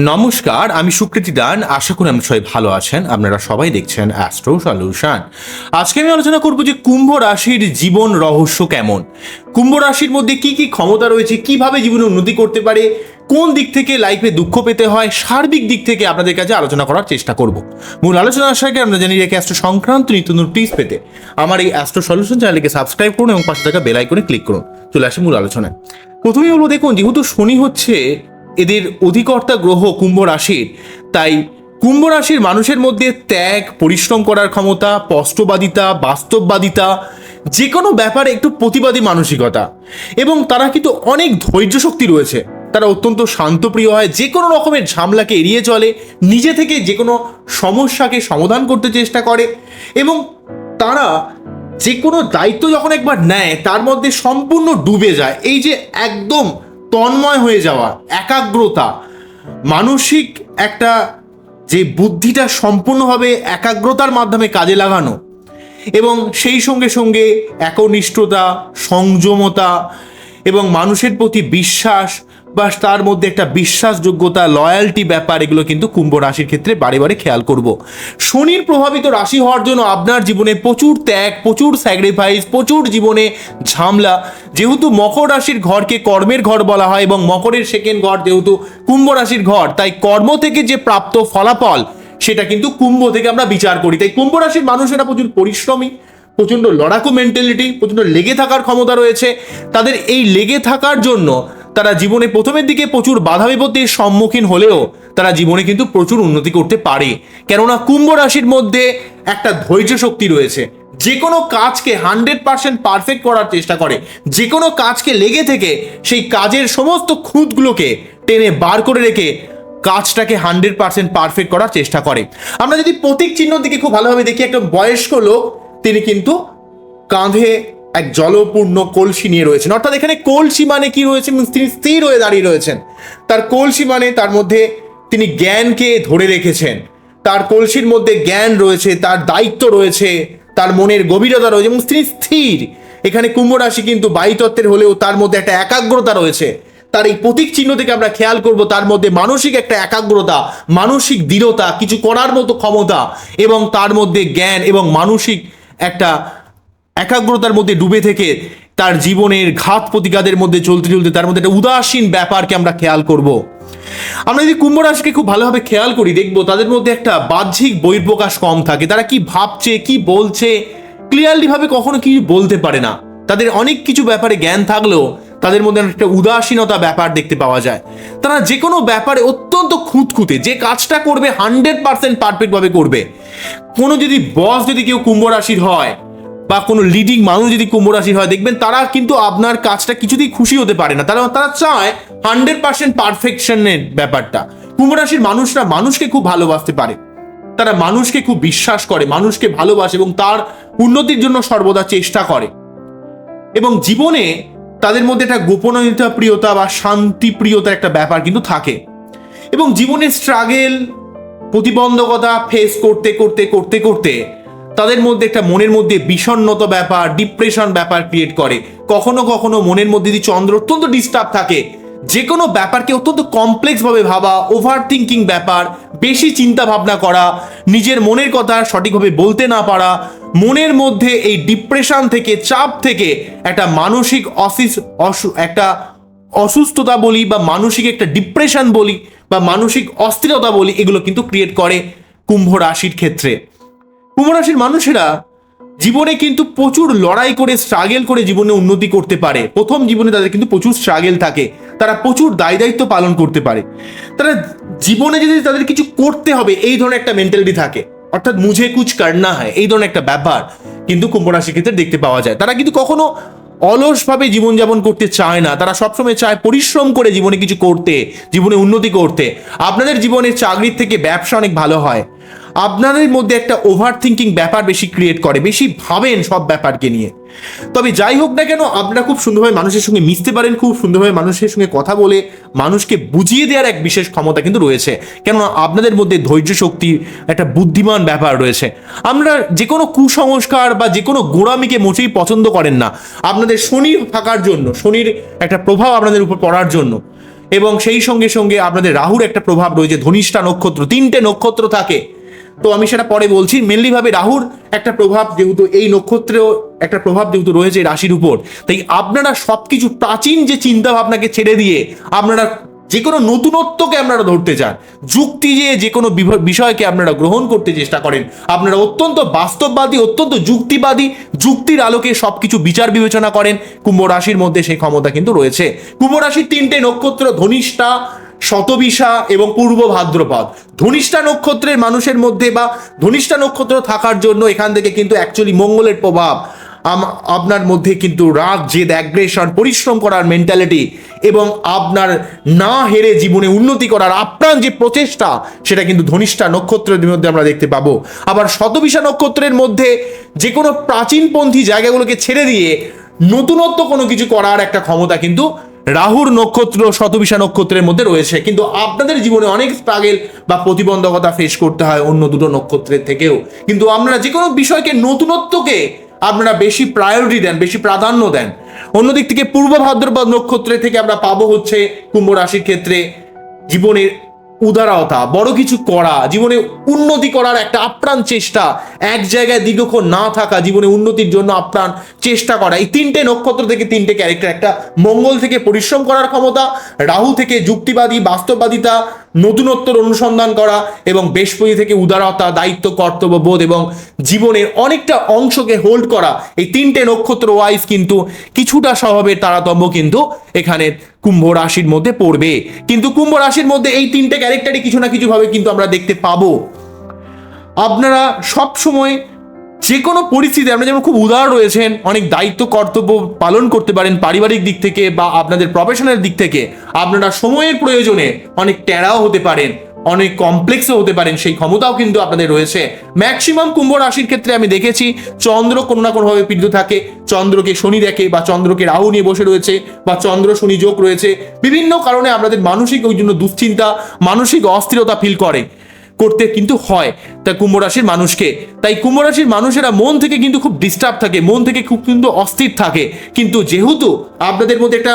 নমস্কার, আমি সুকৃতি দান। আশা করি আপনারা সবাই ভালো আছেন। আপনারা সবাই দেখছেন অ্যাস্ট্রো সলিউশন আজকে আমি আলোচনা করব যে কুম্ভ রাশির জীবন রহস্য কেমন? কুম্ভ রাশির মধ্যে কি কি ক্ষমতা রয়েছে? কীভাবে জীবনে উন্নতি করতে পারে? কোন দিক থেকে লাইফে দুঃখ পেতে হয়? সার্বিক দিক থেকে আপনাদের কাছে আলোচনা করার চেষ্টা করব। মূল আলোচনা আসার আগে আমরা জানি রেখে অ্যাস্ট্রো সংক্রান্ত নিত্য নতুন টিপস পেতে। আমার এই অ্যাস্ট্রো সলিউশন চ্যানেলকে সাবস্ক্রাইব করুন এবং পাশে থাকা বেল আইকনে ক্লিক করুন। চলে আসি মূল আলোচনায়। প্রথমেই বলব, দেখুন, যেহেতু শনি হচ্ছে এদের অধিকর্তা গ্রহ কুম্ভ রাশির। তাই কুম্ভ রাশির মানুষের মধ্যে ত্যাগ, পরিশ্রম করার ক্ষমতা, স্পষ্টবাদিতা, বাস্তববাদিতা যে কোনো ব্যাপারে একটু প্রতিবাদী মানসিকতা। এবং তারা কিন্তু অনেক ধৈর্য শক্তি রয়েছে। তারা অত্যন্ত শান্তপ্রিয় হয় যে কোনো রকমের ঝামলাকে এড়িয়ে চলে, নিজে থেকে যে কোনো সমস্যাকে সমাধান করতে চেষ্টা করে। এবং তারা যে কোনো দায়িত্ব যখন একবার নেয়, তার মধ্যে সম্পূর্ণ ডুবে যায়। এই যে একদম তন্ময় হয়ে যাওয়া, একাগ্রতা। মানসিক একটা যে বুদ্ধিটা সম্পূর্ণভাবে একাগ্রতার মাধ্যমে কাজে লাগানো এবং সেই সঙ্গে সঙ্গে একনিষ্ঠতা, সংযমতা এবং মানুষের প্রতি বিশ্বাস বা তার মধ্যে একটা বিশ্বাসযোগ্যতা লয়্যালটি ব্যাপার, এগুলো কিন্তু কুম্ভ রাশির ক্ষেত্রে বারে বারে খেয়াল করব। শনির প্রভাবিত রাশি হওয়ার জন্য আপনার জীবনে প্রচুর ত্যাগ, প্রচুর স্যাক্রিফাইস প্রচুর জীবনে ঝামলা। যেহেতু মকর রাশির ঘরকে কর্মের ঘর বলা হয় এবং মকরের সেকেন্ড ঘর যেহেতু কুম্ভ রাশির ঘর, তাই কর্ম থেকে যে প্রাপ্ত ফলাফল, সেটা কিন্তু কুম্ভ থেকে আমরা বিচার করি। তাই কুম্ভ রাশির মানুষেরা প্রচুর পরিশ্রমী, প্রচণ্ড লড়াকু মেন্টালিটি প্রচণ্ড লেগে থাকার ক্ষমতা রয়েছে। তাদের এই লেগে থাকার জন্য তারা জীবনে প্রথমের দিকে প্রচুর বাধা বিপত্তির সম্মুখীন হলেও তারা জীবনে কিন্তু প্রচুর উন্নতি করতে পারে। কেননা কুম্ভ রাশির মধ্যে একটা ধৈর্য শক্তি রয়েছে। যে কোনো কাজকে হান্ড্রেড পার্সেন্ট পারফেক্ট করার চেষ্টা করে। যে কোনো কাজকে লেগে থেকে সেই কাজের সমস্ত খুঁতগুলোকে টেনে বার করে রেখে কাজটাকে হান্ড্রেড পার্সেন্ট পারফেক্ট করার চেষ্টা করে। আমরা যদি প্রতীক চিহ্ন দিকে খুব ভালোভাবে দেখি একটা বয়স্ক লোক, তিনি কিন্তু কাঁধে এক জলপূর্ণ কলসি নিয়ে রয়েছেন। অর্থাৎ এখানে কলসি মানে কি রয়েছে? means তিনি স্থির হয়ে দাঁড়িয়ে রয়েছেন। তার কলসি মানে তার মধ্যে তিনি জ্ঞানকে ধরে রেখেছেন। তার কলসির মধ্যে জ্ঞান রয়েছে, তার দায়িত্ব রয়েছে, তার মনের গভীরতা রয়েছে এবং তিনি স্থির। এখানে কুম্ভ রাশি কিন্তু বায়ুতত্ত্বের হলেও তার মধ্যে একটা একাগ্রতা রয়েছে। তার এই প্রতীক চিহ্ন থেকে আমরা খেয়াল করব, তার মধ্যে মানসিক একটা একাগ্রতা, মানসিক দৃঢ়তা, কিছু করার মতো ক্ষমতা এবং তার মধ্যে জ্ঞান এবং মানসিক একটা একাগ্রতার মধ্যে ডুবে থেকে তার জীবনের ঘাত প্রতিঘাতের মধ্যে চলতে চলতে তার মধ্যে একটা উদাসীন ব্যাপারকে আমরা খেয়াল করব। আমরা যদি কুম্ভ রাশিকে খুব ভালোভাবে খেয়াল করি, দেখব তাদের মধ্যে একটা বাহ্যিক বহির্প্রকাশ কম থাকে। তারা কি ভাবছে, কি বলছে? ক্লিয়ারলি ভাবে কখনো কি বলতে পারে না। তাদের অনেক কিছু ব্যাপারে জ্ঞান থাকলেও তাদের মধ্যে একটা উদাসীনতা ব্যাপার দেখতে পাওয়া যায়। তারা যে কোনো ব্যাপারে অত্যন্ত খুঁতখুঁতে, যে কাজটা করবে হান্ড্রেড পার্সেন্ট পারফেক্টভাবে করবে। কোনো যদি বস যদি কেউ কুম্ভ রাশির হয় বা কোনো লিডিং মানুষ যদি কুম্ভ রাশির হয়, দেখবেন তারা কিন্তু আপনার কাজটা কিছুতেই খুশি হতে পারে না। তারা তারা চায় হান্ড্রেড পার্সেন্ট পারফেকশনের ব্যাপারটা। কুম্ভ রাশির মানুষরা মানুষকে খুব ভালোবাসতে পারে। তারা মানুষকে খুব বিশ্বাস করে, মানুষকে ভালোবাসে এবং তার উন্নতির জন্য সর্বদা চেষ্টা করে। এবং জীবনে তাদের মধ্যে একটা গোপনীয়তা প্রিয়তা বা শান্তি প্রিয়তার একটা ব্যাপার কিন্তু থাকে। এবং জীবনের স্ট্রাগেল প্রতিবন্ধকতা ফেস করতে করতে করতে করতে তাদের মধ্যে একটা মনের মধ্যে বিষণ্ণতা ব্যাপার ডিপ্রেশন ব্যাপার ক্রিয়েট করে। কখনো কখনো মনের মধ্যে যদি চন্দ্র অত্যন্ত ডিস্টার্ব থাকে যে কোনো ব্যাপারকে অত্যন্ত কমপ্লেক্স ভাবে ওভার থিঙ্কিং ব্যাপার, বেশি চিন্তা ভাবনা করা, নিজের মনের কথা সঠিকভাবে বলতে না পারা, মনের মধ্যে এই ডিপ্রেশন থেকে, চাপ থেকে একটা মানসিক অসিস, অসু, একটা অসুস্থতা বলি বা মানসিক একটা ডিপ্রেশন বলি বা মানসিক অস্থিরতা বলি, এগুলো কিন্তু ক্রিয়েট করে কুম্ভ রাশির ক্ষেত্রে। কুম্ভ রাশির মানুষেরা জীবনে কিন্তু প্রচুর লড়াই করে স্ট্রাগেল করে জীবনে উন্নতি করতে পারে। প্রথম জীবনে তাদের কিন্তু প্রচুর স্ট্রাগেল থাকে। তারা প্রচুর দায় দায়িত্ব পালন করতে পারে। তারা জীবনে যদি তাদের কিছু করতে হবে, এই ধরনের একটা মেন্টালিটি থাকে। অর্থাৎ মুঝে কুচ করনা হয় এই ধরনের একটা ব্যাপার কিন্তু কুম্ভ রাশির ক্ষেত্রে দেখতে পাওয়া যায়। তারা কিন্তু কখনো অলসভাবে জীবনযাপন করতে চায় না। তারা সবসময় চায় পরিশ্রম করে জীবনে কিছু করতে, জীবনে উন্নতি করতে। আপনাদের জীবনে চাকরির থেকে ব্যবসা অনেক ভালো হয়। আপনাদের মধ্যে একটা ওভার থিঙ্কিং ব্যাপার বেশি ক্রিয়েট করে, বেশি ভাবেন সব ব্যাপারকে নিয়ে। তবে যাই হোক না কেন, আপনারা খুব সুন্দরভাবে মানুষের সঙ্গে মিশতে পারেন, খুব সুন্দরভাবে মানুষের সঙ্গে কথা বলে মানুষকে বুঝিয়ে দেওয়ার এক বিশেষ ক্ষমতা কিন্তু রয়েছে। কেননা আপনাদের মধ্যে ধৈর্য শক্তি, একটা বুদ্ধিমান ব্যাপার রয়েছে। আমরা যে কোনো কুসংস্কার বা যে কোনো গোড়ামিকে মোটেই পছন্দ করেন না। আপনাদের শনি থাকার জন্য, শনির একটা প্রভাব আপনাদের উপর পড়ার জন্য। এবং সেই সঙ্গে সঙ্গে আপনাদের রাহুর একটা প্রভাব রয়েছে, ধনিষ্ঠা নক্ষত্র, তিনটে নক্ষত্র থাকে। তো আমি সেটা পরে বলছি। মেনলি ভাবে রাহুর একটা প্রভাব যেহেতু এই নক্ষত্রেও একটা প্রভাব যেহেতু রয়েছে রাশির উপর। তাই আপনারা সবকিছু প্রাচীন যে চিন্তা ভাবনাকে ছেড়ে দিয়ে আপনারা যে কোনো নতুনত্বকে আপনারা ধরতে চান, যুক্তি যে যে কোনো বিষয়কে আপনারা গ্রহণ করতে চেষ্টা করেন, আপনারা অত্যন্ত বাস্তববাদী, অত্যন্ত যুক্তিবাদী, যুক্তির আলোকে সবকিছু বিচার বিবেচনা করেন, কুম্ভ রাশির মধ্যে সেই ক্ষমতা কিন্তু রয়েছে। কুম্ভ রাশির তিনটে নক্ষত্র, ধনিষ্ঠা শতবিশা এবং পূর্ব ভাদ্রপদ। ধনিষ্ঠা নক্ষত্রের মানুষের মধ্যে বা ধনিষ্ঠা নক্ষত্র থাকার জন্য এখান থেকে কিন্তু অ্যাকচুয়ালি মঙ্গলের প্রভাব আপনার মধ্যে কিন্তু রাগ, জেদ অ্যাগ্রেশন পরিশ্রম করার মেন্টালিটি এবং আপনার না হেরে জীবনে উন্নতি করার আপ্রাণ যে প্রচেষ্টা, সেটা কিন্তু ধনিষ্ঠা নক্ষত্রের মধ্যে আমরা দেখতে পাবো। আবার শতবিশা নক্ষত্রের মধ্যে যে কোনো প্রাচীনপন্থী জায়গাগুলোকে ছেড়ে দিয়ে নতুনত্ব কোনো কিছু করার একটা ক্ষমতা কিন্তু রাহুর নক্ষত্র, শতবিশা নক্ষত্রের মধ্যে রয়েছে। কিন্তু আপনাদের জীবনে অনেক স্ট্রাগেল বা প্রতিবন্ধকতা ফেস করতে হয় অন্য দুটো নক্ষত্রের থেকেও। কিন্তু আপনারা যে কোনো বিষয়কে নতুনত্বকে আপনারা বেশি প্রায়োরিটি দেন, বেশি প্রাধান্য দেন। অন্যদিক থেকে পূর্ব ভাদ্রপদ নক্ষত্রের থেকে আমরা পাবো হচ্ছে কুম্ভ রাশির ক্ষেত্রে জীবনের উদারতা বড় কিছু করা, জীবনে উন্নতি করার একটা আপ্রাণ চেষ্টা, এক জায়গায় দীর্ঘক্ষণ না থাকা, জীবনে উন্নতির জন্য আপ্রাণ চেষ্টা করা। এই তিনটে নক্ষত্র থেকে তিনটে ক্যারেক্টার একটা মঙ্গল থেকে পরিশ্রম করার ক্ষমতা, রাহু থেকে যুক্তিবাদী, বাস্তববাদিতা নতুনত্বর অনুসন্ধান করা এবং বৃহস্পতি থেকে উদারতা, দায়িত্ব, কর্তব্য, বোধ এবং জীবনের অনেকটা অংশকে হোল্ড করা এই তিনটে নক্ষত্র ওয়াইজ কিন্তু কিছুটা স্বভাবের তারতম্য কিন্তু এখানে কুম্ভ রাশির মধ্যে পড়বে। কিন্তু কুম্ভ রাশির মধ্যে এই তিনটে ক্যারেক্টারই কিছু না কিছুভাবে কিন্তু আমরা দেখতে পাবো। আপনারা সব সময় যে কোনো পরিস্থিতি আপনারা যেমন খুব উদার রয়েছেন, অনেক দায়িত্ব, কর্তব্য পালন করতে পারেন পারিবারিক দিক থেকে বা আপনাদের প্রফেশনাল দিক থেকে, আপনারা সময়ের প্রয়োজনে অনেক টেরাও হতে পারেন, অনেক কমপ্লেক্সও হতে পারেন, সেই ক্ষমতাও কিন্তু আপনাদের রয়েছে। ম্যাক্সিমাম কুম্ভ রাশির ক্ষেত্রে আমি দেখেছি, চন্দ্র কোনো না কোনোভাবে পীড়িত থাকে, চন্দ্রকে শনি দেখে বা চন্দ্রকে রাহু নিয়ে বসে রয়েছে বা চন্দ্র শনি যোগ রয়েছে, বিভিন্ন কারণে আপনাদের মানসিক ওই জন্য দুশ্চিন্তা, মানসিক অস্থিরতা ফিল করে। করতে কিন্তু হয়। তা কুম্ভ রাশির মানুষকে, তাই কুম্ভ রাশির মানুষেরা মন থেকে কিন্তু খুব ডিস্টার্ব থাকে, মন থেকে খুব কিন্তু অস্থির থাকে। কিন্তু যেহেতু আপনাদের মধ্যে একটা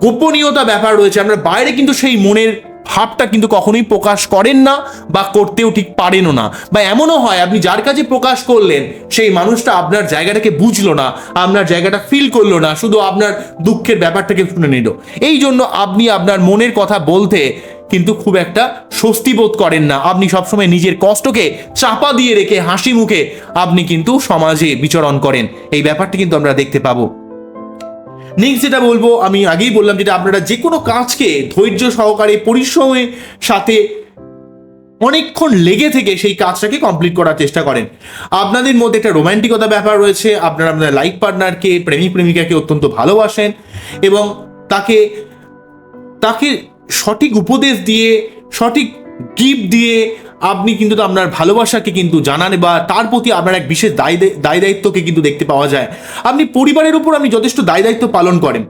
গোপনীয়তা ব্যাপার রয়েছে, আমরা বাইরে কিন্তু সেই মনের ভাবটা কিন্তু কখনোই প্রকাশ করেন না বা করতেও ঠিক পারেনও না। বা এমনও হয়, আপনি যার কাছে প্রকাশ করলেন, সেই মানুষটা আপনার জায়গাটাকে বুঝলো না, আপনার জায়গাটা ফিল করল না, শুধু আপনার দুঃখের ব্যাপারটাকে শুনে নিল। এই জন্য আপনি আপনার মনের কথা বলতে কিন্তু খুব একটা স্বস্তি বোধ করেন না। আপনি সবসময় নিজের কষ্টকে চাপা দিয়ে রেখে হাসি মুখে আপনি কিন্তু সমাজে বিচরণ করেন। এই ব্যাপারটি কিন্তু আমরা দেখতে পাবো। নেক্সট যেটা বলব, আমি আগেই বললাম যেটা আপনারা যে কোনো কাজকে ধৈর্য সহকারে, পরিশ্রমের সাথে অনেকক্ষণ লেগে থেকে সেই কাজটাকে কমপ্লিট করার চেষ্টা করেন। আপনাদের মধ্যে একটা রোম্যান্টিকতা ব্যাপার রয়েছে, আপনারা আপনার লাইফ পার্টনারকে প্রেমিক প্রেমিকাকে অত্যন্ত ভালোবাসেন এবং তাকে তাকে সঠিক উপদেশ দিয়ে সঠিক গিফট দিয়ে আপনি কিন্তু আপনার ভালোবাসাকে কিন্তু জানান বা তার প্রতি আপনার এক বিশেষ দায় দায় দায়িত্বকে কিন্তু দেখতে পাওয়া যায়। আপনি পরিবারের উপর আপনি যথেষ্ট দায় দায়িত্ব পালন করেন।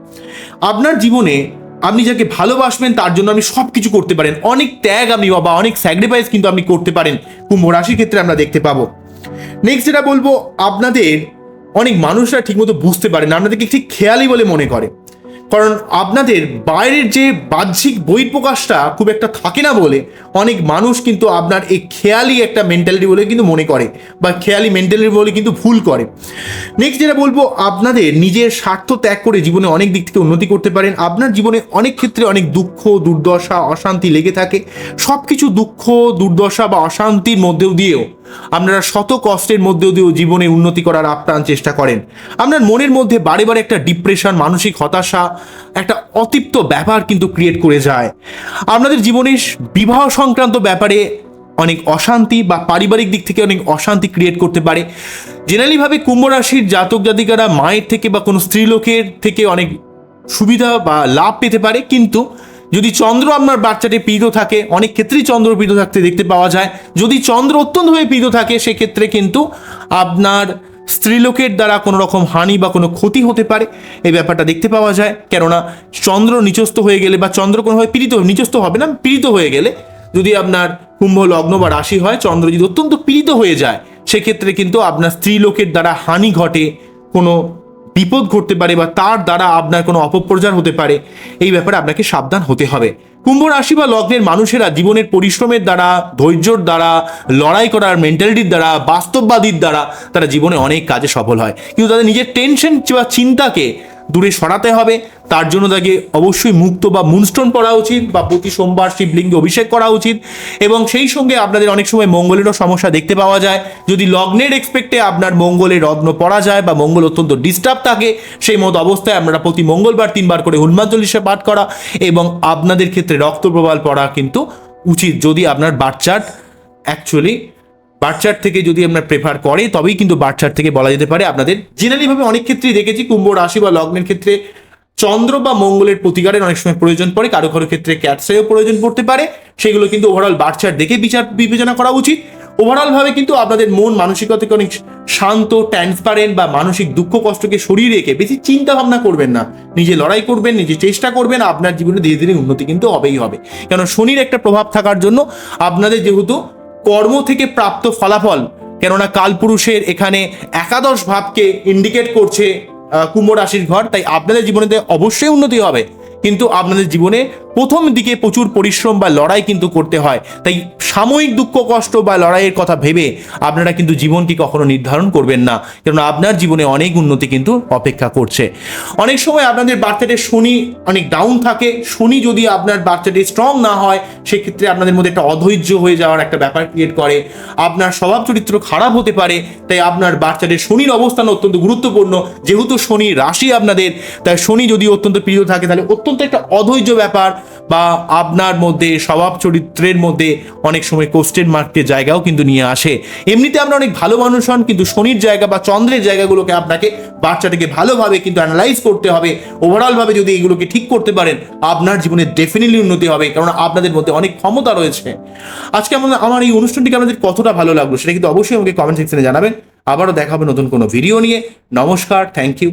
আপনার জীবনে আপনি যাকে ভালোবাসবেন তার জন্য আপনি সব কিছু করতে পারেন। অনেক ত্যাগ আপনি বা অনেক স্যাক্রিফাইস কিন্তু আপনি করতে পারেন। কুম্ভ রাশির ক্ষেত্রে আমরা দেখতে পাবো। নেক্সট যেটা বলব আপনাদের অনেক মানুষরা ঠিকমতো বুঝতে পারেন না, আপনাদেরকে ঠিক খেয়ালি বলে মনে করে। কারণ আপনাদের বাইরের যে বাহ্যিক বহিঃপ্রকাশটা খুব একটা থাকে না বলে অনেক মানুষ কিন্তু আপনার এই খেয়ালি একটা মেন্টালিটি বলে কিন্তু মনে করে বা খেয়ালি মেন্টালিটি বলে কিন্তু ভুল করে। নেক্সট যেটা বলব, আপনাদের নিজের স্বার্থ ত্যাগ করে জীবনে অনেক দিক থেকে উন্নতি করতে পারেন। আপনার জীবনে অনেক ক্ষেত্রে অনেক দুঃখ, দুর্দশা, অশান্তি লেগে থাকে। সব কিছু দুঃখ, দুর্দশা বা অশান্তির মধ্যেও দিয়েও আপনারা শত কষ্টের মধ্যেও দিয়েও জীবনে উন্নতি করার আপ্রাণ চেষ্টা করেন। আপনার মনের মধ্যে বারে বারে একটা ডিপ্রেশন মানসিক হতাশা, একটা অতিপ্ত ব্যাপার কিন্তু ক্রিয়েট করে যায়। আপনাদের জীবনের বিবাহ সংক্রান্ত ব্যাপারে অনেক অশান্তি বা পারিবারিক দিক থেকে অনেক অশান্তি ক্রিয়েট করতে পারে। জেনারেলিভাবে কুম্ভ রাশির জাতক জাতিকারা মায়ের থেকে বা কোনো স্ত্রীলোকের থেকে অনেক সুবিধা বা লাভ পেতে পারে, কিন্তু যদি চন্দ্র আপনার বাচ্চাটি পীড়িত থাকে, অনেক ক্ষেত্রেই চন্দ্র পীড়িত থাকতে দেখতে পাওয়া যায়। যদি চন্দ্র অত্যন্তভাবে পীড়িত থাকে, সেক্ষেত্রে কিন্তু আপনার স্ত্রীলোকের দ্বারা কোনো রকম হানি বা কোনো ক্ষতি হতে পারে। এই ব্যাপারটা দেখতে পাওয়া যায়। কেননা, চন্দ্র নিচস্থ হয়ে গেলে বা চন্দ্র কোনোভাবে পীড়িত, নিচস্থ হবে না, পীড়িত হয়ে গেলে যদি আপনার কুম্ভ, লগ্ন বা রাশি হয়, চন্দ্র যদি অত্যন্ত পীড়িত হয়ে যায়, সেক্ষেত্রে কিন্তু আপনার স্ত্রীলোকের দ্বারা হানি ঘটে, কোনো বিপদ ঘটতে পারে বা তার দ্বারা আপনার কোনো অপপ্রচার হতে পারে, এই ব্যাপারে আপনাকে সাবধান হতে হবে। কুম্ভ রাশি বা লগ্নের মানুষেরা জীবনের পরিশ্রমের দ্বারা, ধৈর্যর দ্বারা, লড়াই করার মেন্টালিটির দ্বারা, বাস্তববাদীর দ্বারা তারা জীবনে অনেক কাজে সফল হয়। কিন্তু তাদের নিজের টেনশন বা চিন্তাকে দূরে সরাতে হবে। তার জন্য তাকে অবশ্যই মুক্ত বা মুনস্টোন পড়া উচিত বা প্রতি সোমবার শিবলিঙ্গে অভিষেক করা উচিত। এবং সেই সঙ্গে আপনাদের অনেক সময় মঙ্গলেরও সমস্যা দেখতে পাওয়া যায়। যদি লগ্নের এক্সপেক্টে আপনার মঙ্গলের রত্ন পড়া যায় বা মঙ্গল অত্যন্ত ডিস্টার্ব থাকে, সেই মতো অবস্থায় আপনারা প্রতি মঙ্গলবার তিনবার করে হনুমান চল্লিশে পাঠ করা এবং আপনাদের ক্ষেত্রে রক্ত প্রবাল পড়া কিন্তু উচিত। যদি আপনার বাচ্চার অ্যাকচুয়ালি বার্চার থেকে যদি আমরা প্রেফার করে, তবেই কিন্তু বার্চার থেকে বলা যেতে পারে আপনাদের জেনারেলিভাবে অনেক ক্ষেত্রেই দেখেছি, কুম্ভ রাশি বা লগ্নের ক্ষেত্রে চন্দ্র বা মঙ্গলের প্রতিকারের অনেক সময় প্রয়োজন পড়ে, কারও কারও ক্ষেত্রে ক্যাটসেও প্রয়োজন পড়তে পারে, সেগুলো কিন্তু ওভারঅল বার্চার দেখে বিচার, বিবেচনা করা উচিত। ওভারঅল ভাবে কিন্তু আপনাদের মন মানসিকতাকে অনেক শান্ত ট্রান্সপারেন্ট বা মানসিক দুঃখ কষ্টকে সরিয়ে রেখে বেশি চিন্তা ভাবনা করবেন না। নিজে লড়াই করবেন, নিজে চেষ্টা করবেন, আপনার জীবনে ধীরে ধীরে উন্নতি কিন্তু হবেই হবে। কেন, শনির একটা প্রভাব থাকার জন্য আপনাদের যেহেতু কর্ম থেকে প্রাপ্ত ফলাফল, কেননা কালপুরুষের এখানে একাদশ ভাবকে ইন্ডিকেট করছে কুম্ভ রাশির ঘর, তাই আপনাদের জীবনেতে অবশ্যই উন্নতি হবে। কিন্তু আপনাদের জীবনে প্রথম দিকে প্রচুর পরিশ্রম বা লড়াই কিন্তু করতে হয়। তাই সাময়িক দুঃখ, কষ্ট বা লড়াইয়ের কথা ভেবে আপনারা কিন্তু জীবনকে কখনো নির্ধারণ করবেন না। কেননা আপনার জীবনে অনেক উন্নতি কিন্তু অপেক্ষা করছে। অনেক সময় আপনাদের বাচ্চাতে শনি অনেক ডাউন থাকে। শনি যদি আপনার বাচ্চাটি স্ট্রং না হয়, সেক্ষেত্রে আপনাদের মধ্যে একটা অধৈর্য হয়ে যাওয়ার একটা ব্যাপার ক্রিয়েট করে। আপনার স্বভাব চরিত্র খারাপ হতে পারে, তাই আপনার বাচ্চাদের শনির অবস্থান অত্যন্ত গুরুত্বপূর্ণ। যেহেতু শনি রাশি আপনাদের, তাই শনি যদি অত্যন্ত প্রিয় থাকে, তাহলে অত্যন্ত একটা অধৈর্য ব্যাপার। বা আপনার মধ্যে, স্বভাব চরিত্রের মধ্যে অনেক সময় কোশ্চেন মার্কের জায়গাও কিন্তু নিয়ে আসে। এমনিতে আমরা অনেক ভালো মানুষ হন, কিন্তু শনির জায়গা বা চন্দ্রের জায়গাগুলোকে আপনাকে বাচ্চাটাকে ভালোভাবে কিন্তু অ্যানালাইজ করতে হবে। ওভারঅলভাবে যদি এগুলোকে ঠিক করতে পারেন, আপনার জীবনে ডেফিনেটলি উন্নতি হবে কারণ আপনাদের মধ্যে অনেক ক্ষমতা রয়েছে। আজকে আমাদের আমার এই অনুষ্ঠানটিকে আপনাদের কতটা ভালো লাগল সেটা কিন্তু অবশ্যই আমাকে কমেন্ট সেকশনে জানাবেন। আবারও দেখা হবে নতুন কোনো ভিডিও নিয়ে। নমস্কার থ্যাংক ইউ